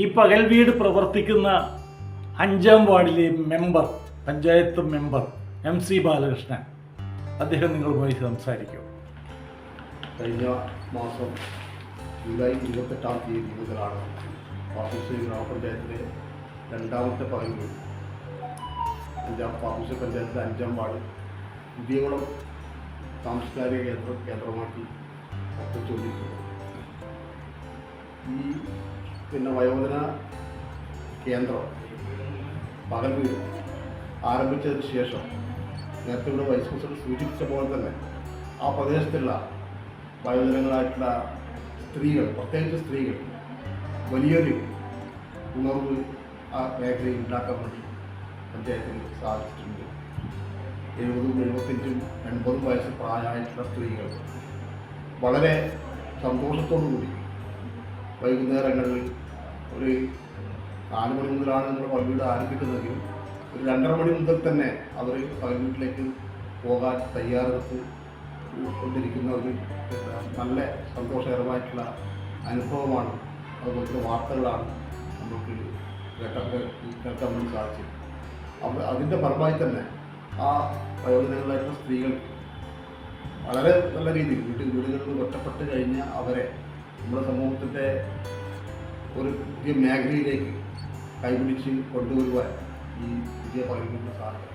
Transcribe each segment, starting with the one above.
ഈ പകൽ വീട് പ്രവർത്തിക്കുന്ന അഞ്ചാം വാർഡിലെ member panchayat member M C Balakrishnan. അദ്ദേഹം നിങ്ങളുമായി സംസാരിക്കും. കഴിഞ്ഞ മാസം ജൂലൈ ഇരുപത്തെട്ടാം തീയതി മുതലാണ് പാർട്ടിശ്ശേരി ഗ്രാമപഞ്ചായത്തിലെ രണ്ടാമത്തെ പകൽ വീട്. അഞ്ചാം പാർട്ടിശ്ശേരി പഞ്ചായത്തിലെ അഞ്ചാം വാർഡ് പുതിയകുളം സാംസ്കാരിക കേന്ദ്രം കേന്ദ്രമാക്കി പ്രവർത്തിച്ചുകൊണ്ടിരിക്കുന്നത് ഈ പിന്നെ വയോജന കേന്ദ്രം പകൽ ആരംഭിച്ചതിന് ശേഷം നേരത്തെ ഇവിടെ വൈസ് പ്രസിഡന്റ് സൂചിപ്പിച്ച പോലെ തന്നെ ആ പ്രദേശത്തുള്ള വയോജനങ്ങളായിട്ടുള്ള സ്ത്രീകൾ പ്രത്യേകിച്ച് സ്ത്രീകൾ വലിയൊരു ഉണർവ് ആ മേഖലയിൽ ഉണ്ടാക്കാൻ വേണ്ടി പഞ്ചായത്തിന് സാധിച്ചിട്ടുണ്ട്. എഴുപതും എഴുപത്തഞ്ചും എൺപതും വയസ്സ് പ്രായമായിട്ടുള്ള സ്ത്രീകൾ വളരെ സന്തോഷത്തോടു കൂടി വൈകുന്നേരങ്ങളിൽ ഒരു നാല് മണി മുതലാണ് നമ്മൾ പള്ളിയുടെ ആരംഭിക്കുന്നതെങ്കിൽ ഒരു രണ്ടര മണി മുതൽ തന്നെ അവർ പകൽ വീട്ടിലേക്ക് പോകാൻ തയ്യാറെടുത്ത് കൊണ്ടിരിക്കുന്ന ഒരു നല്ല സന്തോഷകരമായിട്ടുള്ള അനുഭവമാണ്. അതുപോലത്തെ വാർത്തകളാണ് നമുക്ക് കേൾക്കാൻ വേണ്ടി സാധിച്ചത്. അപ്പോൾ അതിന്റെ ഫലമായി തന്നെ ആ വയോജനങ്ങളായിട്ടുള്ള സ്ത്രീകൾ വളരെ നല്ല രീതിയിൽ വീട്ടിൽ വീടുകളിൽ ഒറ്റപ്പെട്ട് കഴിഞ്ഞ അവരെ നമ്മുടെ സമൂഹത്തിന്റെ ഒരു പുതിയ മേഖലയിലേക്ക് കൈപിടിച്ച് കൊണ്ടുവരുവാൻ ഈ പുതിയ പറയുന്ന സാധിക്കും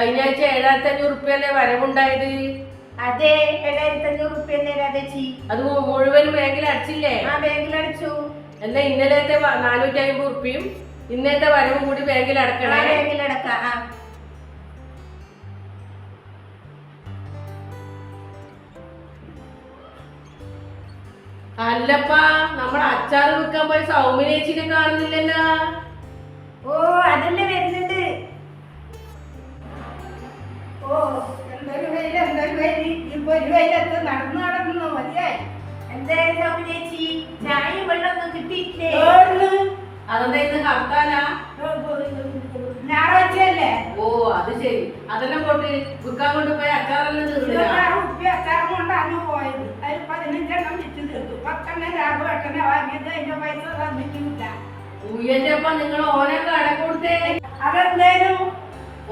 കഴിഞ്ഞ ആഴ്ച ഏഴായിരത്തി അഞ്ഞൂറ് റുപ്യല്ലേ വരവുണ്ടായത്? അതെ ഏഴായിരത്തി അഞ്ഞൂറ് റുപ്യ അത് മുഴുവൻ ബാങ്കിൽ അടച്ചില്ലേ? ആ ബാങ്കിൽ അടച്ചു. എന്നാ ഇന്നലത്തെ നാനൂറ്റി അമ്പത് റുപ്യയും ഇന്നത്തെ വരവും കൂടി ബാങ്കിൽ അടക്കണം. ബാങ്കിൽ അടക്കാം ആ. അല്ലപ്പാ നമ്മുടെ അച്ചാർ വിൽക്കാൻ പോയ സൗമ്യനേച്ചിനെ കാണുന്നില്ലല്ലോ. ഓ അതല്ലേ വരുന്നുണ്ട് ഓ എന്തൊരു വെയിൽ എന്തൊരു വെയിൽ ഇപ്പൊ ഒരു വെയിലത്ത് നടന്നു നടന്നു മതിയായി. എന്തായാലും സൗമിനേച്ചി ചായയും വെള്ളമൊന്നും കിട്ടിയിട്ടില്ലേ? അതെന്താ ഇന്ന് ഹർത്താലാ ഞായറാഴ്ചയല്ലേ? ഓ അത് ശരി. അതെല്ലാം കൊണ്ട് വിൽക്കാൻ കൊണ്ടുപോയ അച്ചാറെല്ലാം തീർന്നില്ല അച്ചാർ കൊണ്ടാണ് പോയത്. അതിൽ പതിനഞ്ചെണ്ണം വിറ്റ് തീർത്തു. പത്തെണ്ണം ലാഭം എട്ടെണ്ണം വാങ്ങിയത്. അതിന്റെ പൈസ തന്നിട്ടില്ല. നിങ്ങൾ ഓനൊക്കെ കട കൊടുത്തേ. അതെന്തേലും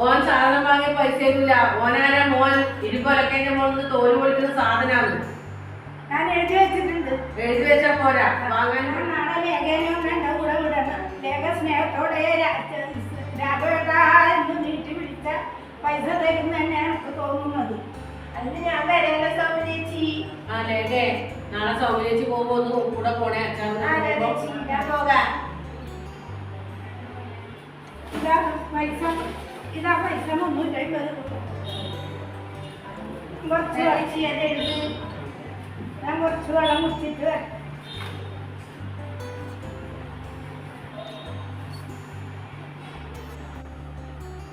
ഓൻ സാധനം വാങ്ങിയ പൈസ ഇല്ല ഓനാരാ മോൻ? ഇരുപൊലക്കൈന്റെ മോളിന്ന് തോൽ പൊളിക്കുന്ന സാധനമാണ് ഞാൻ എഴുതി വെച്ചിട്ടുണ്ട്. എഴുതി വെച്ചാ പോരാ. വാങ്ങാൻ നാളെ ലേഖനം എന്റെ കൂടെ വിടണം ലേഖ സ്നേഹത്തോടെ രാഘവേട്ട എന്ന് നീട്ടി പിടിച്ച പൈസ തരും തന്നെ എനിക്ക് തോന്നുന്നത്. അതിന് ഞാൻ വരേണ്ട സൗകര്യേച്ചി ആ ലേഖേ നാളെ സൗകര്യിച്ച് പോകുമ്പോ ഒന്ന് കൂടെ പോണേ അച്ഛൻ ഞാൻ പോകാം. ഇതാ പൈസ. ഇതാ പൈസ മുന്നൂറ്റി അമ്പത് കുറച്ച് പൈസ ഞാൻ എഴുതി ഞാൻ കുറച്ച് വെള്ളം കുടിച്ചിട്ട് വരാം.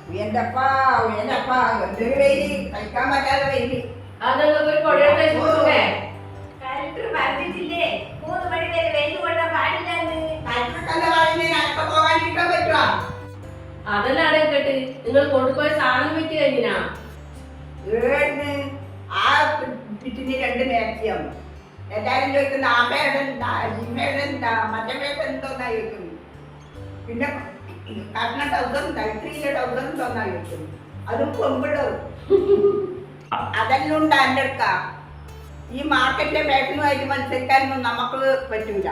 ഉയർന്നപ്പാ ഉയർന്നപ്പാ എന്തൊരു വെയിൽ. കഴിക്കാൻ പറ്റാതെ വെയിൽ. അതൊക്കെ ഒരു കൊടയുടെ കലക്ടർ പറഞ്ഞിട്ടില്ലേ മൂന്ന് മണി വരെ വെയിൽ കൊള്ളാൻ പാടില്ലെന്ന്. കലക്ടർക്കല്ല പറയുന്നതിന് അനക്ക് പോകാണ്ടിരിക്കാൻ പറ്റുവാ. അതെല്ലാം അടക്കട്ട് നിങ്ങൾ കൊണ്ടുപോയ സാധനം വിറ്റ് കഴിഞ്ഞാ ആ രണ്ട് മാക്സിയം എല്ലാരും ചോദിക്കുന്ന ആ എന്താ ഈ എന്താ മറ്റമ്മയുടെ എന്തോന്നാ പിന്നെ കർണ ടൗസർ തൈത്രീയിലെ ടൗസർ എന്തോന്നാ ചോദിക്കുന്നു അതും അതെല്ലാം ഉണ്ട് എന്റെ അടുക്ക ഈ മാർക്കറ്റിലെ ഫാഷനുമായിട്ട് മത്സരിക്കാനൊന്നും നമുക്ക് പറ്റൂല.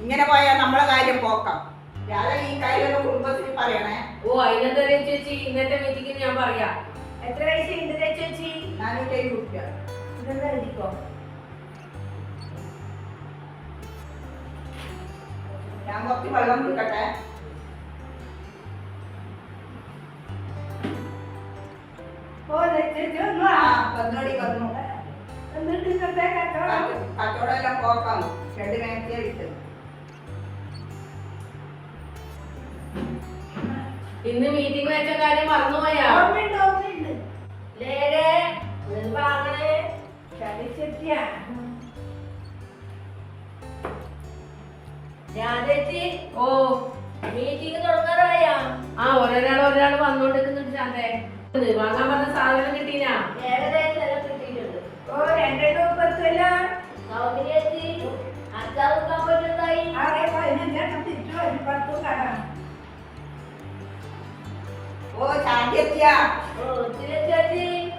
ഇങ്ങനെ പോയാൽ നമ്മളെ കാര്യം പോക്കാം. ഓ അതിനെന്താ ചേച്ചി? ഇന്നത്തെ മീറ്റിംഗിന് ഞാൻ പറയാം. എത്ര പൈസ ഉണ്ട് ചേച്ചി? ഇതെന്താ എഴുതിക്കോ? ഞാൻ കുറച്ച് വെള്ളം കുടിക്കട്ടെ. എന്നിട്ട് കച്ചവടം? കച്ചവടം എല്ലാം പോക്കാം രണ്ട് മാക്സിയാ വിട്ടത് ഇന്ന് മീറ്റിംഗ് വെച്ച കാര്യം മറന്നുപോയാ? രാധേച്ചി ഓ മീറ്റിംഗ് തുടങ്ങാറായാ ആ ഒരാൾ ഒരാൾ വന്നോണ്ടിരിക്കുന്നുണ്ട് ചാന്തേ വാങ്ങാൻ പറഞ്ഞ സാധനം കിട്ടീനാ? കിട്ടിയിട്ടുണ്ട്? ഓ രണ്ടെണ്ണം പത്തല്ല സൗകര്യത്തി അച്ചാർ വെക്കാൻ പറ്റുന്നതായി ഒരു പത്തും കടം ഓ ശാന്തി എത്തിയാ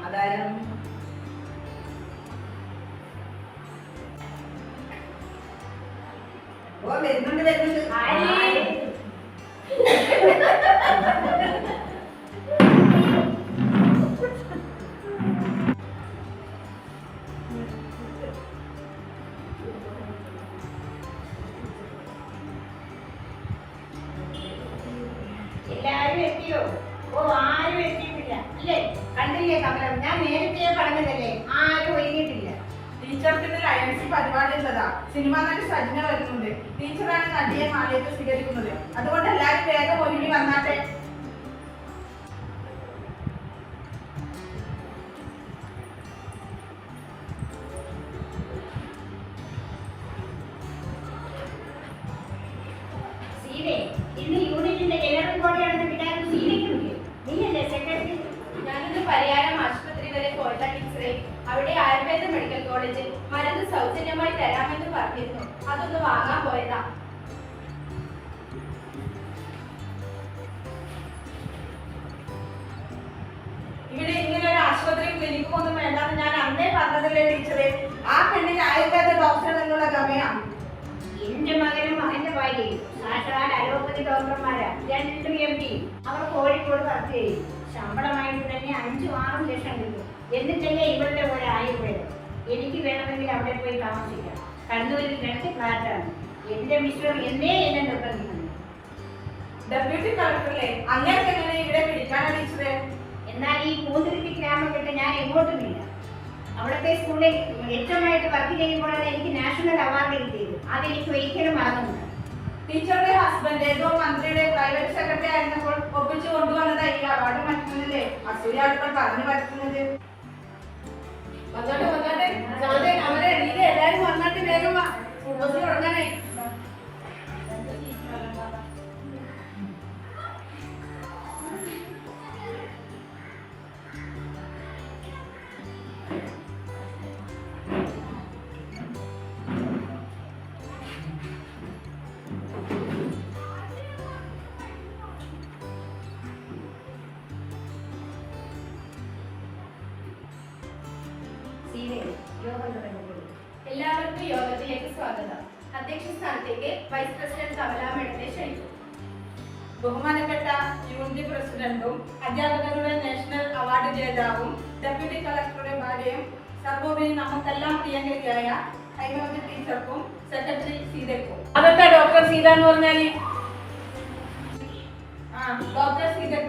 അതാരം? ഓ വരുന്നുണ്ട് വരുന്നുണ്ട്. അവിടെ ആയുർവേദ മെഡിക്കൽ കോളേജിൽ മരുന്ന് സൗജന്യമായി തരാമെന്ന് പറഞ്ഞിരുന്നു. അതൊന്ന് വാങ്ങാൻ പോയതാ. ഇവിടെ ഇങ്ങനെ ഒരു ആശുപത്രി ക്ലിനിക്കും ഒന്നും വേണ്ടെന്ന് ഞാൻ അന്നേ പറഞ്ഞതല്ലേ ടീച്ചറെ. ആ പെണ്ണിന് ആയുർവേദ ഡോക്ടർ എന്നുള്ള ഗമയാ എന്റെ മകനും മകന്റെ ഭാര്യയും സാക്ഷാൽ അലോപ്പതി ഡോക്ടർമാരാ. രണ്ടും എം ഡി അവർ കോഴിക്കോട് വർക്ക് ചെയ്യും. ശമ്പളമായിട്ട് തന്നെ അഞ്ചു ആറും ലക്ഷം കിട്ടും. എന്നിട്ടല്ലേ ഇവരുടെ കൂടെ ആയുർവേദം എനിക്ക് വേണമെങ്കിൽ അവിടെ പോയി താമസിക്കാം. കണ്ണൂരിൽ രണ്ട് ഫ്ലാറ്റാണ്. എന്റെ മിശ്രം എന്നേ എന്നെ നിർബന്ധിക്കുന്നു. ഡെപ്യൂട്ടി കളക്ടറല്ലേ അങ്ങനെ എങ്ങനെ ഇവിടെ പിടിക്കാനാ ടീച്ചറെ? എന്നാൽ ഈ പൂന്തിരുത്തി ഗ്രാമം വിട്ട് ഞാൻ എങ്ങോട്ടുമില്ല അവിടുത്തെ സ്കൂളിൽ ഏറ്റവുമായിട്ട് വർക്ക് ചെയ്യുമ്പോഴാണ് എനിക്ക് നാഷണൽ അവാർഡ് കിട്ടിയത്. അതെനിക്ക് ഒരിക്കലും മറന്നുമില്ല ടീച്ചറുടെ ഹസ്ബൻഡ് ഏതോ മന്ത്രിയുടെ പ്രൈവറ്റ് സെക്രട്ടറി ആയിരുന്നപ്പോൾ ഒപ്പിച്ചു കൊണ്ടുവന്നതായി അവാർഡ് അവാർഡ് മറ്റുന്നില്ലേ? അസൂയാളുകൾ പറഞ്ഞു പറ്റുന്നത് വന്നോട്ടെ വന്നോട്ടെ. അവരെ എല്ലാരും വന്നാട്ട് വേഗം വാ. ബസ് തുടങ്ങാനേ എല്ലാവർക്കും യോഗത്തിലേക്ക് സ്വാഗതം. അധ്യക്ഷ സ്ഥാനത്തേക്ക് വൈസ് പ്രസിഡന്റ് കമല മേഡത്തെ ബഹുമാനപ്പെട്ട യൂണിറ്റ് പ്രസിഡന്റും അധ്യാപകരുടെ നാഷണൽ അവാർഡ് ജേതാവും ഡെപ്യൂട്ടി കളക്ടറുടെ ഭാര്യയും സർവോപരി നമുക്കെല്ലാം പ്രിയങ്കരിയായ ഹൈമവതി ടീച്ചർക്കും സെക്രട്ടറി സീതയ്ക്കും. അതൊക്കെ ഡോക്ടർ സീത എന്ന് പറഞ്ഞാൽ ആ ഡോക്ടർ സീതയ്ക്കും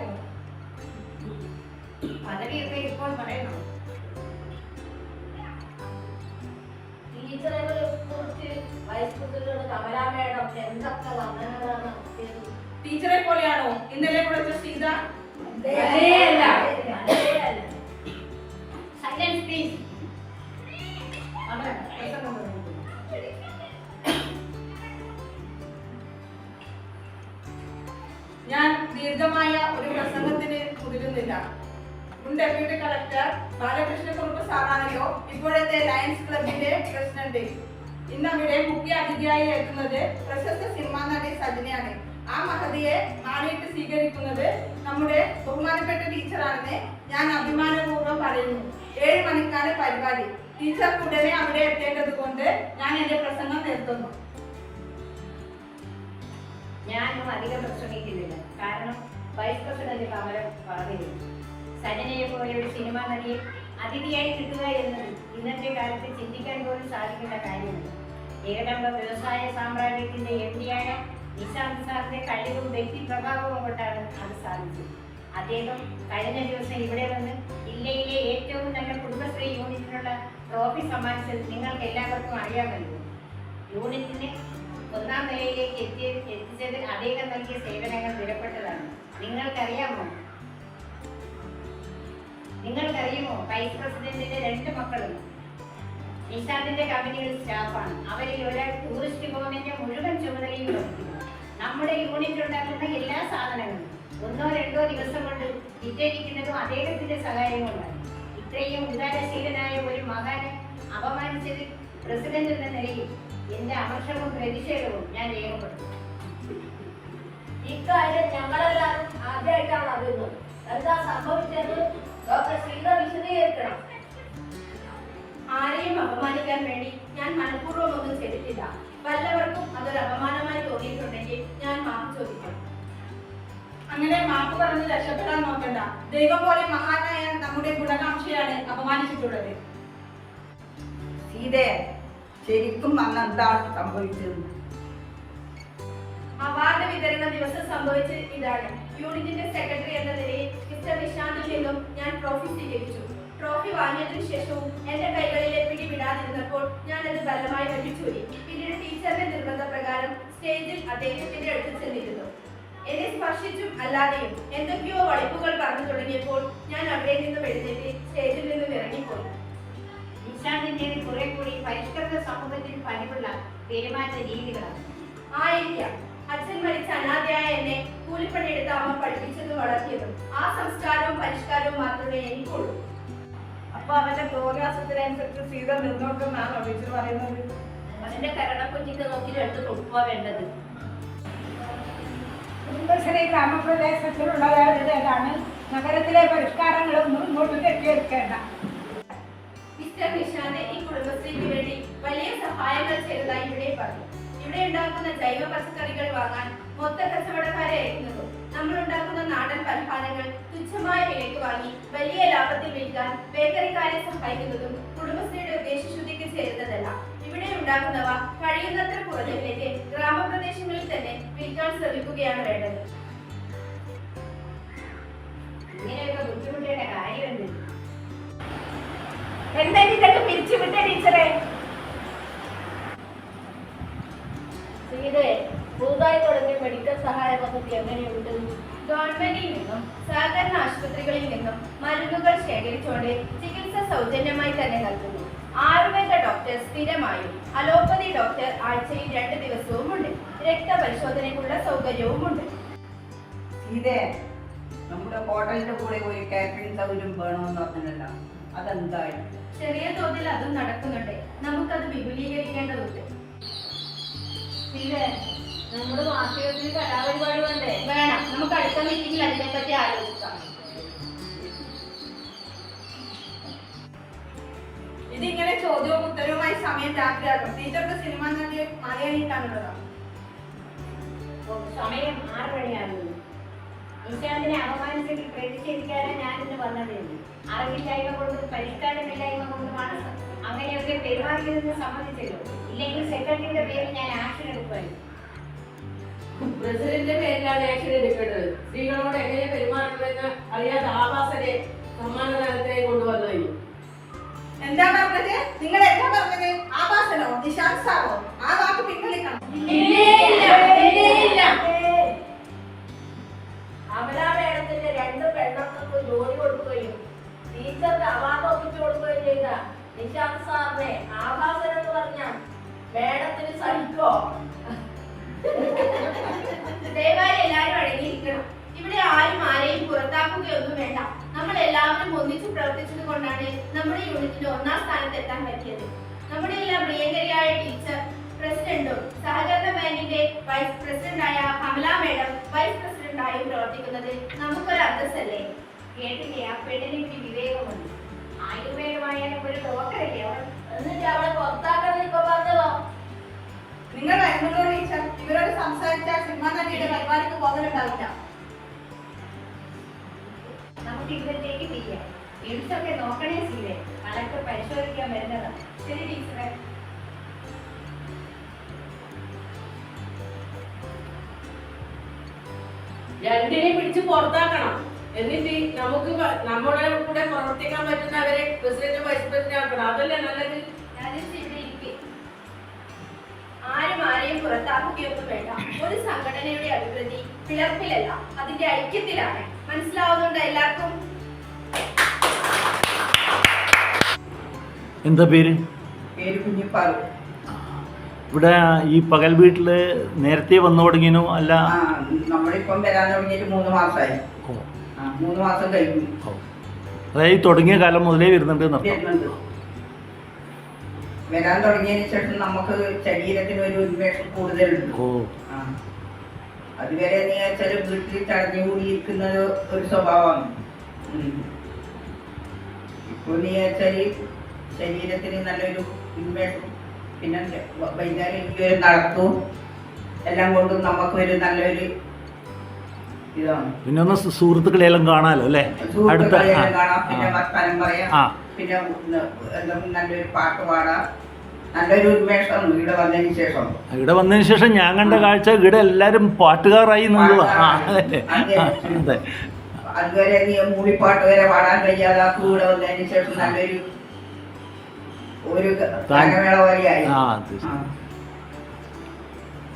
പ്രസിഡന്റ് കമലാ മേഡം എന്തൊക്കെ വർണനകളാണ് നടത്തിയത് ടീച്ചറെ പോലെയാണോ? ഇന്നലെ കുറിച്ച സീത. സൈലൻസ് പ്ലീസ് ഞാൻ ദീർഘമായ ഒരു പ്രസംഗത്തിന് മുതിരുന്നില്ല മുൻ ഡെപ്യൂട്ടി കളക്ടർ ബാലകൃഷ്ണക്കുറുപ്പ് സാറാണല്ലോ ഇപ്പോഴത്തെ ലയൺസ് ക്ലബിന്റെ പ്രസിഡന്റ് ഇന്ന് അവിടെ മുഖ്യ അതിഥിയായി എത്തുന്നത് പ്രശസ്ത സിനിമാ നടി സജനയാണ്. ആ മഹതിയെ മാറിയിട്ട് സ്വീകരിക്കുന്നത് നമ്മുടെ ബഹുമാനപ്പെട്ട ടീച്ചറാണെന്ന് ഞാൻ അഭിമാനപൂർവം പറയുന്നു. ഏഴ് മണിക്കാണ് പരിപാടി. ടീച്ചർ ഉടനെ അവിടെ എത്തേണ്ടത് കൊണ്ട് ഞാൻ എന്റെ പ്രസംഗം നിർത്തുന്നു. ഞാനും അധികം പ്രസംഗിക്കുന്നില്ല കാരണം വൈസ് പ്രസിഡന്റ് പകരം പറഞ്ഞിരുന്നു. സജനയെ പോലെ ഒരു സിനിമാ നടിയെ അതിഥിയായി കിട്ടുക എന്നത് ഇന്നത്തെ കാലത്ത് ചിന്തിക്കാൻ പോലും സാധിക്കുന്ന കാര്യമാണ്. ഏകദമ്പ വ്യവസായ സാമ്രാജ്യത്തിന്റെ എം ഡിയായ നിശാന്ത് സാറിന്റെ കഴിവും വ്യക്തിപ്രഭാവവും കൊണ്ടാണ് അത് സാധിച്ചത്. അദ്ദേഹം കഴിഞ്ഞ ദിവസം ഇവിടെ വന്ന് ജില്ലയിലെ ഏറ്റവും നല്ല കുടുംബശ്രീ യൂണിറ്റിനുള്ള ട്രോഫി സമ്മാനിച്ചത് നിങ്ങൾക്ക് എല്ലാവർക്കും അറിയാമല്ലോ. യൂണിറ്റിന് ഒന്നാം നിലയിലേക്ക് എത്തി എത്തിച്ചത് അദ്ദേഹം നൽകിയ സേവനങ്ങൾ വിലപ്പെട്ടതാണ്. നിങ്ങൾക്കറിയാമോ? നിങ്ങൾക്കറിയുമോ വൈസ് പ്രസിഡന്റിന്റെ രണ്ട് മക്കളും? നിഷാദിന്റെ കമ്പനിയിൽ സ്റ്റാഫാണ് അവരിൽ ഒരാൾ ടൂറിസ്റ്റ് ഭവനിന്റെ മുഴുവൻ ചുമതലയും നമ്മുടെ യൂണിറ്റ് ഉണ്ടാക്കുന്ന എല്ലാ സാധനങ്ങളും ഒന്നോ രണ്ടോ ദിവസം കൊണ്ട് വിറ്റഴിക്കുന്നതും അദ്ദേഹത്തിന്റെ സഹായം കൊണ്ടാണ്. ഇത്രയും ഉദാരശീലനായ ഒരു മകാനെ അപമാനിച്ചത് പ്രസിഡന്റ് എന്ന നിലയിൽ എന്റെ അമർഷവും പ്രതിഷേധവും ഞാൻ രേഖപ്പെടുത്തുന്നു ഇക്കാര്യം ഞങ്ങളെല്ലാവരും ആദ്യമായിട്ടാണ് അറിയുന്നത്. എന്താ സംഭവിച്ചത്? ഡോക്ടർ ശ്രീധ വിശദീകരിക്കണം. ആരെയും അപമാനിക്കാൻ വേണ്ടി ഞാൻ മനഃപൂർവം ഒന്നും ചെയ്തിട്ടില്ല. വല്ലവർക്കും അതൊരു അപമാനമായി തോന്നിയിട്ടുണ്ടെങ്കിൽ ഞാൻ മാപ്പ് ചോദിക്കും. അങ്ങനെ മാപ്പ് പറഞ്ഞ് രക്ഷപ്പെടാൻ നോക്കണ്ട. ദൈവം പോലെ മഹാനായ നമ്മുടെ ഗുണകാംക്ഷയാണ് അപമാനിച്ചിട്ടുള്ളത്. സീതേ ശരിക്കും അന്ന് എന്താണ് സംഭവിച്ചത്? അവാർഡ് വിതരണ ദിവസം സംഭവിച്ച ഇതാണ്. യൂണിറ്റിന്റെ സെക്രട്ടറി എന്ന നിലയിൽ മിസ്റ്റർ നിഷാന്തിൽ നിന്നും ഞാൻ ട്രോഫി സ്വീകരിച്ചു. ട്രോഫി വാങ്ങിയതിനു ശേഷവും എന്റെ കൈകളിലെ പിടി വിടാതിരുന്നപ്പോൾ ഞാൻ അത് ബലമായി വലിച്ചൂരി പിന്നീട് ടീച്ചറിന്റെ നിർബന്ധപ്രകാരം സ്റ്റേജിൽ അദ്ദേഹത്തിന്റെ അടുത്ത് ചെന്നിരുന്നു. എന്നെ സ്പർശിച്ചും അല്ലാതെയും എന്തൊക്കെയോ വളിപ്പുകൾ പറഞ്ഞു തുടങ്ങിയപ്പോൾ ഞാൻ അവിടെ നിന്നും എഴുന്നേറ്റ് സ്റ്റേജിൽ നിന്നും ഇറങ്ങിപ്പോയി. നിശാന്തിന്റെ കുറെ കൂടി പരിഷ്കൃത സമൂഹത്തിൽ പതിവുള്ള പെരുമാറ്റ രീതികളാണ്. ആയിരിക്കാം അച്ഛൻ മരിച്ച അനാഥയായ എന്നെ കൂലിപ്പണിയെടുത്ത് അമ്മ പഠിപ്പിച്ചതും വളർത്തിയതും ആ സംസ്കാരവും പരിഷ്കാരവും മാത്രമേ എനിക്കുള്ളൂ. അപ്പൊ അവന്റെ തോന്നിയാസത്തിനനുസരിച്ച് സീത നിന്നോട്ടെന്നാണോ ടീച്ചർ പറയുന്നത് അതിന്റെ കരണക്കുറ്റിക്ക് നോക്കി എടുത്ത് കൊടുക്കുക വേണ്ടത്. കുടുംബശ്രീ ഗ്രാമപ്രദേശത്തിലുള്ളവരുടേതാണ്. നഗരത്തിലെ പരിഷ്കാരങ്ങളൊന്നും ഇങ്ങോട്ട് കെട്ടിയെടുക്കേണ്ട മിസ്റ്റർ നിഷാന്റെ ഈ കുടുംബശ്രീക്ക് വേണ്ടി വലിയ സഹായങ്ങൾ ചെയ്തതായി ഇവിടെ പറഞ്ഞു. ഇവിടെ ഉണ്ടാക്കുന്ന ജൈവ പച്ചക്കറികൾ വാങ്ങാൻ മൊത്ത കച്ചവടക്കാരെ അയക്കുന്നതും നമ്മൾ ഉണ്ടാക്കുന്ന നാടൻ പലഹാരങ്ങൾ തുച്ഛമായ വിലയ്ക്ക് വാങ്ങി വലിയ ലാഭത്തിൽ വിൽക്കാൻ ബേക്കറിക്കാരെ സഹായിക്കുന്നതും കുടുംബശ്രീയുടെ ഉദ്ദേശശുദ്ധിക്ക് ചേരുന്നതല്ല. ഇവിടെ ഉണ്ടാക്കുന്നവ കഴിയുന്നത്ര കുറഞ്ഞ വിലയ്ക്ക് ഗ്രാമപ്രദേശങ്ങളിൽ തന്നെ വിൽക്കാൻ ശ്രമിക്കുകയാണ് വേണ്ടത്. ഇങ്ങനെയൊക്കെ ബുദ്ധിമുട്ടേണ്ട കാര്യമുണ്ട് എന്താ ഇതൊക്കെ പിരിച്ചു വിട്ട ടീച്ചറെ? തുടങ്ങിയ മെഡിക്കൽ സഹായ പദ്ധതി എങ്ങനെയുണ്ട്? ഗവൺമെന്റിൽ നിന്നും സഹകരണ ആശുപത്രികളിൽ നിന്നും മരുന്നുകൾ ശേഖരിച്ചുകൊണ്ട് ചികിത്സ സൗജന്യമായി തന്നെ നൽകുന്നു. ആയുർവേദ ഡോക്ടർ സ്ഥിരമായും അലോപ്പതി ഡോക്ടർ ആഴ്ചയിൽ രണ്ട് ദിവസവും ഉണ്ട് രക്തപരിശോധനയ്ക്കുള്ള സൗകര്യവുമുണ്ട്. ഇതേ നമ്മുടെ ഹോട്ടലിന്റെ കൂടെ ഒരു കാറ്ററിംഗ് സൗകര്യം വേണമെന്ന് പറഞ്ഞല്ലോ അതെന്തായാലും ചെറിയ തോതിൽ അതും നടക്കുന്നുണ്ട്. നമുക്കത് വിപുലീകരിക്കേണ്ടതുണ്ട്. സീതേ നമ്മുടെ മാസികത്തിൽ കലാപരിപാടി വേണ്ടേ? വേണം. നമുക്ക് അടുത്ത മീറ്റിംഗിൽ അതിനെപ്പറ്റി ആലോചിക്കാം. ഇതിങ്ങനെ ചോദ്യവും ഉത്തരവുമായി സമയം രാത്രിയാകും ടീച്ചർക്ക് സിനിമ നടി മലയാളിട്ടാണുള്ളത് സമയം ആറ് മണിയാകുന്നു. നിശാന്തിനെ അപമാനിച്ചിട്ട് പ്രതിഷേധിക്കാനാണ് ഞാൻ ഇന്ന് വന്നത് അറിവില്ലായ്മ കൊണ്ടും പരിഷ്കാരമില്ലായ്മ കൊണ്ടുമാണ് അങ്ങനെയൊക്കെ പെരുമാറിയതെന്ന് സമ്മതിച്ചല്ലോ. ഇല്ലെങ്കിൽ സെക്രട്ടറിയുടെ പേരിൽ ഞാൻ ആക്ഷൻ എടുക്കുമായിരുന്നു. പ്രസിഡന്റിന്റെ പേരിലാണ് ആക്ഷൻ എടുക്കേണ്ടത്. സ്ത്രീകളോട് എങ്ങനെ പെരുമാറണമെന്ന് അറിയാതെ ആവാസനെ സമ്മാനദാനത്തിനായി കൊണ്ടുവന്നു എന്താ പറഞ്ഞത്? നിങ്ങൾ എന്താ പറഞ്ഞത്? ആവാസനോ? നിശാസാവോ സാറോ ആ വാക്ക് പിൻവലിക്കണം. അമല മേഡത്തിന്റെ രണ്ട് പെണ്ണുങ്ങൾക്ക് ജോലി കൊടുക്കുകയും ടീച്ചർക്ക് അവാർഡ് ഒപ്പിച്ചു കൊടുക്കുകയും ചെയ്ത നിശാന്ത് സാറിനെ ആഭാസൻ എന്ന് പറഞ്ഞ മേഡത്തിന് സഹിക്കോ? ദയവായി എല്ലാവരും അടങ്ങിയിരിക്കണം. ഇവിടെ ആരും ആരെയും പുറത്താക്കുകയൊന്നും വേണ്ട. നമ്മൾ എല്ലാവരും ഒന്നിച്ച് പ്രവർത്തിച്ചത് കൊണ്ടാണ് നമ്മുടെ യൂണിറ്റിന് ഒന്നാം സ്ഥാനത്ത് എത്താൻ പറ്റിയത്. നമ്മുടെ എല്ലാം പ്രിയങ്കരിയായ ടീച്ചർ പ്രസിഡന്റും സഹകരണ ബാങ്കിന്റെ വൈസ് പ്രസിഡന്റായ കമല മേഡം വൈസ് പ്രസിഡന്റായും പ്രവർത്തിക്കുന്നത് നമുക്കൊരു അന്തസ്സല്ലേ? കേട്ടില്ലേ? ആ പെണ്ണിന് ഇത്തിരി വിവേകമുണ്ട്. ആയുർവേദമായാലും ഒരു ഡോക്ടറല്ലേ അവൾ? എന്നിട്ട് അവളെ പുറത്താക്കാൻ ഇപ്പൊ പറഞ്ഞതോ? നിങ്ങൾ വരുന്നതോട് ടീച്ചർ ഇവരോട് സംസാരിച്ചാൽ സിനിമ നടിയുടെ പരിപാടിക്ക് പോകലുണ്ടാവില്ല. നമുക്ക് ഇവിടത്തേക്ക് പിരിയാം. എഴുത്തൊക്കെ നോക്കണേ സീരെ കളക്ടർ പരിശോധിക്കാൻ വരുന്നതാണ് ശരി ടീച്ചറെ. രണ്ടിനെ പിടിച്ച് പുറത്താക്കണം. എന്നിട്ട് നമുക്ക് നമ്മുടെ കൂടെ പ്രവർത്തിക്കാൻ പറ്റുന്നവരെ പ്രസിഡന്റ് വൈസ് പ്രസിഡന്റ് ആക്കണം. അതല്ലേ നല്ലത്? ആരെയും പുറത്താക്കുകയൊന്നും വേണ്ട. ഒരു സംഘടനയുടെ അഭിവൃദ്ധി പിളർപ്പിലല്ല അതിന്റെ ഐക്യത്തിലാണ്. മനസ്സിലാവുന്നുണ്ട് എല്ലാവർക്കും? എന്താ പേര്? പേര് കുഞ്ഞിപ്പാറു ഇവിടെ ഈ പകൽ വീട്ടിൽ നേരത്തെ വന്നു തുടങ്ങിയോ അല്ല? നമ്മളിപ്പം വരാൻ തുടങ്ങിയിട്ട് മൂന്ന് മാസമായി. മൂന്ന് മാസം കഴിഞ്ഞു. അതായത് തുടങ്ങിയ കാലം മുതലേ വരുന്നുണ്ട് എന്നർത്ഥം. വരുന്നുണ്ട്. വരാൻ തുടങ്ങിയതിന് ശേഷം നമുക്ക് ശരീരത്തിന് ഒരു ഉന്മേഷം കൂടുതലുണ്ട്. അതുവരെ നീ വെച്ചാൽ വീട്ടിൽ തടഞ്ഞു കൂടിയിരിക്കുന്നത് ഒരു സ്വഭാവമാണ്. ഇപ്പൊ നീ വെച്ചാൽ ശരീരത്തിന് നല്ലൊരു ഉന്മേഷം. പിന്നെ വൈകുന്നേരം എനിക്ക് ഒരു നടത്തും എല്ലാം കൊണ്ടും നമുക്ക് ഒരു നല്ലൊരു ഇതാണ്. പിന്നെ ഒന്ന് സുഹൃത്തുക്കളെല്ലാം കാണാലോ അല്ലേ? അടുത്ത സുഹൃത്തുക്കളെല്ലാം കാണാം. പിന്നെ. വർത്താനം പറയാം. പിന്നെ ന- നല്ലൊരു പാട്ട് പാടാം. നല്ലൊരു ഉന്മേഷം ഇവിടെ വന്നതിന് ശേഷം. ഇവിടെ വന്നതിന് ശേഷം ഞാൻ കണ്ട കാഴ്ച ഇവിടെ എല്ലാരും പാട്ടുകാരായി അതെ. അതുവരെ നീ മൂളിപ്പാട്ട് വരെ പാടാൻ കഴിയാതെ ആ കൂടെ വന്നതിന് ശേഷം നല്ലൊരു ഒരു ഗാനമേള പോലെയായി. ആ, അത്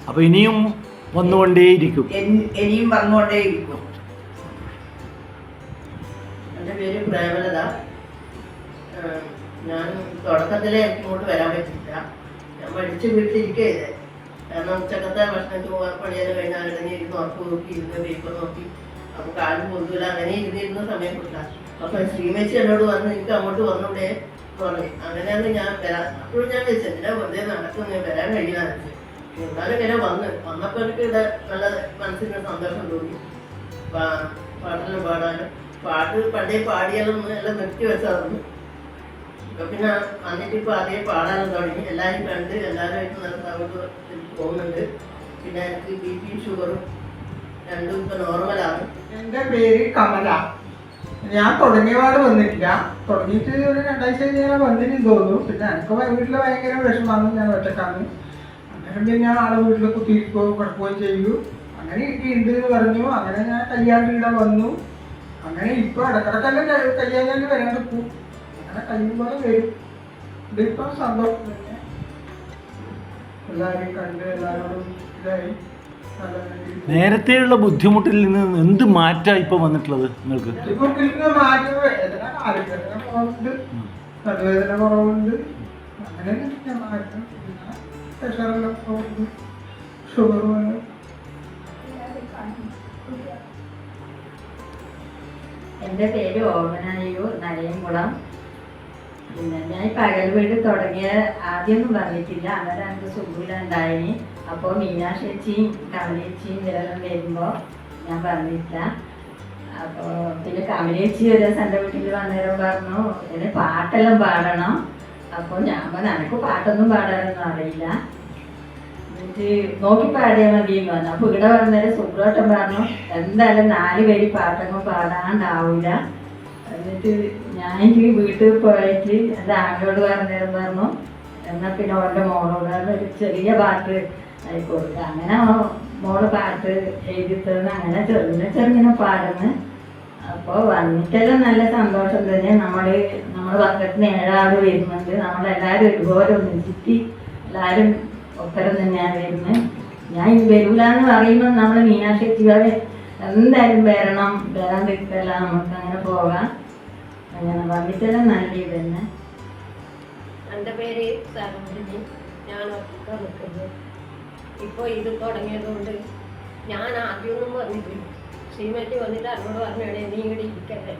അപ്പൊ ഇനിയും വന്നുകൊണ്ടേയിരിക്കും. ഇനിയും വന്നുകൊണ്ടേയിരിക്കും. എന്റെ പേര് പ്രേമലത. ഞാൻ തുടക്കത്തിലെ ഇങ്ങോട്ട് വരാൻ പറ്റില്ല ഞാൻ പഠിച്ച് വീട്ടിലിരിക്കുകയത് കാരണം ഉച്ചക്കത്തെ ഭക്ഷണത്തിൽ ചോറ് പണിയെല്ലാം കഴിഞ്ഞാൽ ഇടങ്ങി ഇരുന്ന് ഉറപ്പ് നോക്കി ഇരുന്ന് പേപ്പർ നോക്കി അപ്പോൾ കാലും പൊന്തില്ല അങ്ങനെ ഇരുന്നിരുന്ന സമയം കിട്ടില്ല അപ്പൊ ശ്രീമേച്ചി എന്നോട് വന്ന് എനിക്ക് അങ്ങോട്ട് എന്ന് പറഞ്ഞു. അങ്ങനെയാണ് ഞാൻ വരാൻ അപ്പോഴും ഞാൻ വെച്ചത് എന്തിനാ വെറുതെ നടക്കുന്നു? വരാൻ കഴിയാതെ എന്നാലും ഇങ്ങനെ വന്ന് വന്നപ്പോൾ എനിക്ക് ഇവിടെ നല്ല മനസ്സിന് സന്തോഷം തോന്നി. പാ- പാട്ടെല്ലാം പാടാനും. പാട്ട് പണ്ടേ പാടിയാലും എല്ലാം നിർത്തി വെച്ചതാണ്. ഇപ്പൊ പിന്നെ വന്നിട്ട് അതേ പാടാനും തുടങ്ങി. എല്ലാവരും കണ്ട് എല്ലാവരുമായിട്ട് നല്ല സൗഹൃദത്തിൽ പോകുന്നുണ്ട്. പിന്നെ എനിക്ക് ബി പി ഷുഗറും രണ്ടും ഇപ്പൊ നോർമലാണ് എന്റെ പേര് കമല. ഞാൻ തുടങ്ങിയപാട് വന്നിട്ടില്ല. തുടങ്ങിയിട്ട് ഒരു രണ്ടാഴ്ച കഴിഞ്ഞാൽ വന്നിട്ടും തോന്നുന്നു. പിന്നെ എനിക്ക് വീട്ടിൽ ഭയങ്കര വിഷമമാണ്. ഞാൻ ഒറ്റക്കാണ്. അങ്ങനെ പിന്നെ ആളെ വീട്ടിൽ കുത്തിയിരിക്കുകയും കുഴപ്പമോ ചെയ്യൂ അങ്ങനെ ഇരിക്കുന്നുണ്ട് എന്ന് പറഞ്ഞു. അങ്ങനെ ഞാൻ കല്യാണം ഇവിടെ വന്നു. അങ്ങനെ ഇപ്പൊ ഇടക്കിടക്കെല്ലാം കല്യാണം വരാൻ നിൽക്കും അങ്ങനെ വരും ഇതിപ്പം സന്തോഷം തന്നെ എല്ലാവരെയും കണ്ട് എല്ലാവരോടും ഇതായി നേരത്തെയുള്ള ബുദ്ധിമുട്ടിൽ നിന്ന് എന്ത് മാറ്റാ ഇപ്പൊ വന്നിട്ടുള്ളത് നിങ്ങൾക്ക്? എന്റെ കുറവുണ്ട് അങ്ങനെ മാറ്റം പേര് ഓമനായൂർ നരയംകുളം പിന്നെ ഞാൻ പകൽ വീട് തുടങ്ങിയ ആദ്യമൊന്നും പറഞ്ഞിട്ടില്ല. അന്നേരം എനിക്ക് സുഖമില്ലാണ്ടായി അപ്പോൾ മീനാക്ഷേച്ചിയും കമലേച്ചിയും ഇവരെല്ലാം വരുമ്പോൾ ഞാൻ പറഞ്ഞില്ല. അപ്പോൾ പിന്നെ കമലേച്ചി ഒരു ദിവസം എന്റെ വീട്ടിൽ വന്നേരം പറഞ്ഞു എന്നെ പാട്ടെല്ലാം പാടണം. അപ്പോൾ ഞാൻ പറഞ്ഞു എനിക്ക് പാട്ടൊന്നും പാടാനൊന്നും അറിയില്ല. എന്നിട്ട് നോക്കി പാടിയാൽ മതി. എന്ന് പറഞ്ഞു. അപ്പോൾ ഇവിടെ വന്നേരം സുബ്രോട്ടം പറഞ്ഞു. എന്തായാലും നാല് പേര് പാട്ടൊന്നും പാടാണ്ടാവൂല. എന്നിട്ട് ഞാൻ വീട്ടിൽ പോയിട്ട് എന്റെ ആങ്ങളോട് പറഞ്ഞേരം പറഞ്ഞു എന്നാ പിന്നെ അവന്റെ മോളോട് ഒരു ചെറിയ പാട്ട് ആയിക്കോട്ടെ അങ്ങനെ മോൾ പാട്ട് എഴുതി തന്ന് അങ്ങനെ ചെറുങ്ങനെ ചെറുങ്ങനെ പാടുന്നു. അപ്പോൾ വന്നിട്ടെല്ലാം നല്ല സന്തോഷം തന്നെ. നമ്മൾ നമ്മുടെ പക്കത്തിന് ഏഴാൾ വരുന്നുണ്ട്. നമ്മളെല്ലാവരും ഒരുപോലെ ഒന്നിച്ചിട്ട് എല്ലാവരും ഒപ്പരം തന്നെയാണ് വരുന്നത്. ഞാൻ വരൂലെന്ന് പറയുമ്പോൾ നമ്മൾ മീനാക്ഷി എന്തായാലും വരണം. വരാൻ വരാണ്ടിരിക്കല്ല നമുക്ക് അങ്ങനെ പോകാം. അങ്ങനെ വന്നിട്ടെല്ലാം നല്ല ഇത് തന്നെ എന്റെ പേര് സരോജിനി ഞാൻ ഒറ്റ നിൽക്കുന്നത് ഇപ്പോൾ ഇത് തുടങ്ങിയതുകൊണ്ട് ഞാൻ ആദ്യമൊന്നും വന്നിട്ടില്ല. ശ്രീമതി വന്നിട്ട് അവരോട് പറഞ്ഞാണ് നീ ഇവിടെ ഇരിക്കട്ടെ.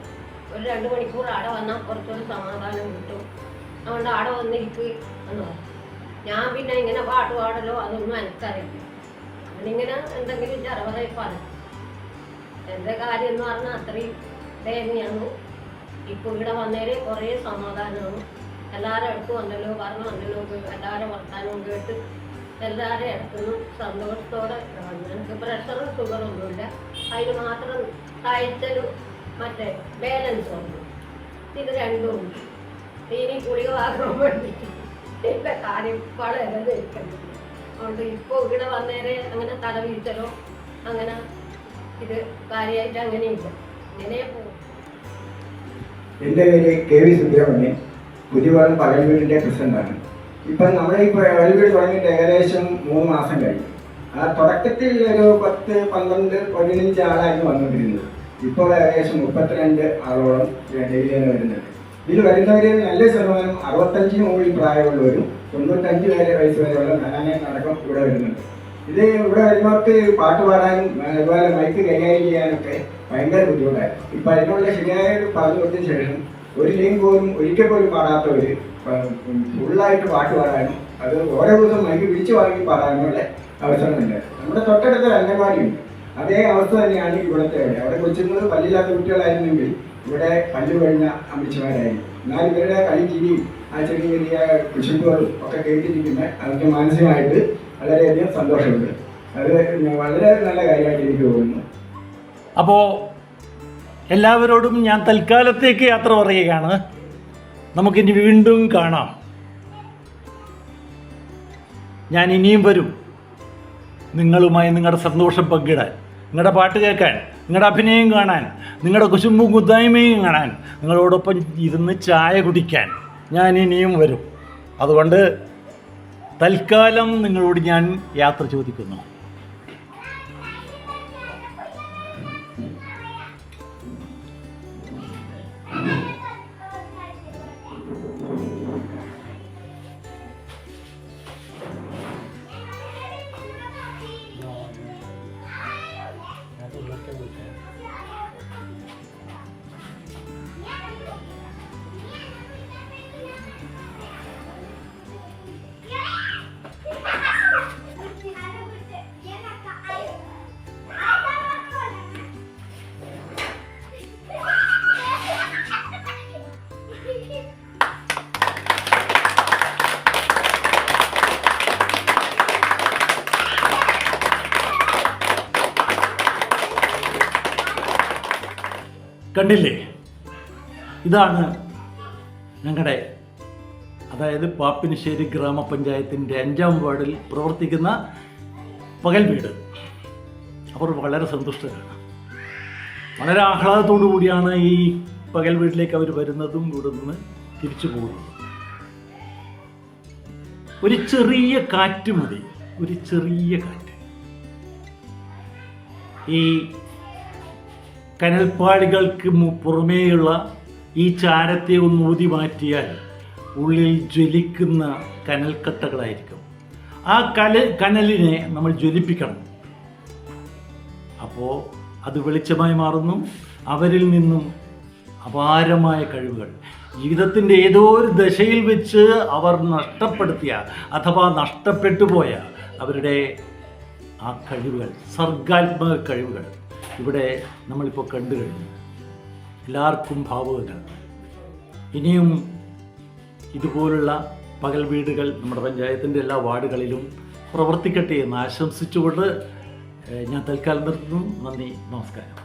ഒരു രണ്ട് മണിക്കൂർ ആടെ വന്നാൽ കുറച്ചൊരു സമാധാനം കിട്ടും. അതുകൊണ്ട് ആടെ വന്നിരിക്ക് എന്ന് പറഞ്ഞു. ഞാൻ പിന്നെ ഇങ്ങനെ പാട്ട് പാടലോ അതൊന്നും എനിക്കറിയില്ല. ഞാനിങ്ങനെ എന്തെങ്കിലും ചെറുതായി പറഞ്ഞു എന്റെ കാര്യം എന്ന് പറഞ്ഞാൽ അത്രയും ദയനീയാണ് ഇപ്പോൾ ഇവിടെ വന്നേര് കുറേ സമാധാനമാണ്. എല്ലാവരും അടുത്ത് വന്നല്ലോ പറഞ്ഞു വന്നല്ലോ എല്ലാവരും വർത്താനവും കേട്ട് എല്ലാവരും അടുത്തുനിന്നും സന്തോഷത്തോടെ എനിക്ക് പ്രഷറും ഷുഗറൊന്നുമില്ല അതിന് മാത്രം കായ്ച്ചലും മറ്റേ ബാലൻസും ഉണ്ട്. ഇത് രണ്ടും ഇനി ഗുളിക വാങ്ങാൻ വേണ്ടിയിട്ട് എന്റെ കാര്യം വളരെ അതുകൊണ്ട് ഇപ്പോൾ ഇവിടെ വന്നേരെ അങ്ങനെ തല തലവീഴ്ചലോ അങ്ങനെ ഇത് കാര്യമായിട്ട് അങ്ങനെയില്ല. ഇങ്ങനെ പോകും എന്റെ പേര് കെ വി സുബ്രഹ്മണ്യൻ പുതിയപാലം പകൽ വീടിന്റെ പ്രസിഡന്റാണ്. ഇപ്പം നമ്മുടെ ഈ പകൽ വീട് തുടങ്ങിയിട്ട് ഏകദേശം മൂന്ന് മാസം കഴിഞ്ഞു. ആ തുടക്കത്തിൽ ഒരു പത്ത് പന്ത്രണ്ട് പതിനഞ്ച് ആളായിരുന്നു വന്നുകൊണ്ടിരുന്നത്. ഇപ്പോൾ ഏകദേശം മുപ്പത്തിരണ്ട് ആളോളം ഡെയിലി തന്നെ വരുന്നുണ്ട് ഇതിൽ വരുന്നവരിൽ നല്ല ശതമാനം അറുപത്തഞ്ചിന് മുകളിൽ പ്രായമുള്ളവരും തൊണ്ണൂറ്റഞ്ച് വരെ വയസ്സ് വരെയുള്ള നാലാം അടക്കം ഇവിടെ വരുന്നുണ്ട്. ഇത് ഇവിടെ വരുന്നവർക്ക് പാട്ട് പാടാനും അതുപോലെ മൈക്ക് കൈകാര്യം ചെയ്യാനൊക്കെ ഭയങ്കര ബുദ്ധിമുട്ടായിരുന്നു. ഇപ്പം അതിനുള്ള ശരിയായ ഒരു പറഞ്ഞു കൊടുത്തതിന് ശേഷം ഒരു ലീം പോലും ഒരിക്കൽ പോലും പാടാത്തവർ ഫുള്ളായിട്ട് പാട്ട് പാടാനും അത് ഓരോ ദിവസം മൈക്ക് പിടിച്ചു വാങ്ങി പാടാനുള്ള അവസരമുണ്ട് നമ്മുടെ തൊട്ടടുത്ത അംഗൻവാടിയുണ്ട് അതേ അവസ്ഥ തന്നെയാണ് ഇവിടുത്തെ അവിടെ. കൊച്ചുങ്ങൾ പല്ലില്ലാത്ത കുട്ടികളായിരുന്നെങ്കിൽ ഇവിടെ പല്ലു കഴിഞ്ഞ അമ്മച്ചിമാരായിരുന്നു എന്നാൽ ഇവരുടെ കളി ചിരിയും ആ ചെറിയ ചെറിയ കുശുമ്പുകളും ഒക്കെ കേട്ടിരിക്കുന്ന അവർക്ക് മാനസികമായിട്ട് വളരെയധികം സന്തോഷമുണ്ട്. അത് വളരെ നല്ല കാര്യമായിട്ട് എനിക്ക് തോന്നുന്നു. അപ്പോൾ എല്ലാവരോടും ഞാൻ തൽക്കാലത്തേക്ക് യാത്ര പറയുകയാണ്. നമുക്കിനി വീണ്ടും കാണാം. ഞാൻ ഇനിയും വരും. നിങ്ങളുമായി നിങ്ങളുടെ സന്തോഷം പങ്കിടാൻ നിങ്ങളുടെ പാട്ട് കേൾക്കാൻ നിങ്ങളുടെ അഭിനയം കാണാൻ നിങ്ങളുടെ കുശുമ്പും കുത്തായ്മയും കാണാൻ നിങ്ങളോടൊപ്പം ഇരുന്ന് ചായ കുടിക്കാൻ ഞാൻ ഇനിയും വരും. അതുകൊണ്ട് തൽക്കാലം നിങ്ങളോട് ഞാൻ യാത്ര ചോദിക്കുന്നു. കണ്ടില്ലേ? ഇതാണ് ഞങ്ങളുടെ അതായത് പാപ്പിനിശ്ശേരി ഗ്രാമപഞ്ചായത്തിന്റെ അഞ്ചാം വാർഡിൽ പ്രവർത്തിക്കുന്ന പകൽ വീട്. അവർ വളരെ സന്തുഷ്ടരാണ്. വളരെ ആഹ്ലാദത്തോടു കൂടിയാണ് ഈ പകൽ വീട്ടിലേക്ക് അവർ വരുന്നതും ഇവിടെ നിന്ന് തിരിച്ചു പോകുന്നതും. ഒരു ചെറിയ കാറ്റ് മതി. ഒരു ചെറിയ കാറ്റ്. ഈ കനൽപ്പാളികൾക്ക് പുറമേയുള്ള ഈ ചാരത്തെ ഒന്ന് ഊതി മാറ്റിയാൽ ഉള്ളിൽ ജ്വലിക്കുന്ന കനൽക്കട്ടകളായിരിക്കും. ആ കല കനലിനെ നമ്മൾ ജ്വലിപ്പിക്കണം. അപ്പോൾ അത് വെളിച്ചമായി മാറുന്നു. അവരിൽ നിന്നും അപാരമായ കഴിവുകൾ. ജീവിതത്തിന്റെ ഏതോ ഒരു ദശയിൽ വെച്ച് അവർ നഷ്ടപ്പെടുത്തിയ അഥവാ നഷ്ടപ്പെട്ടു പോയ അവരുടെ ആ കഴിവുകൾ സർഗാത്മക കഴിവുകൾ. ഇവിടെ നമ്മളിപ്പോൾ കണ്ടു കഴിഞ്ഞു. എല്ലാവർക്കും ഭാവുകരാണ് ഇനിയും ഇതുപോലുള്ള പകൽ വീടുകൾ നമ്മുടെ പഞ്ചായത്തിന്റെ എല്ലാ വാർഡുകളിലും പ്രവർത്തിക്കട്ടെ എന്ന് ആശംസിച്ചുകൊണ്ട് ഞാൻ തൽക്കാലം നിർത്തുന്നു. നന്ദി നമസ്കാരം.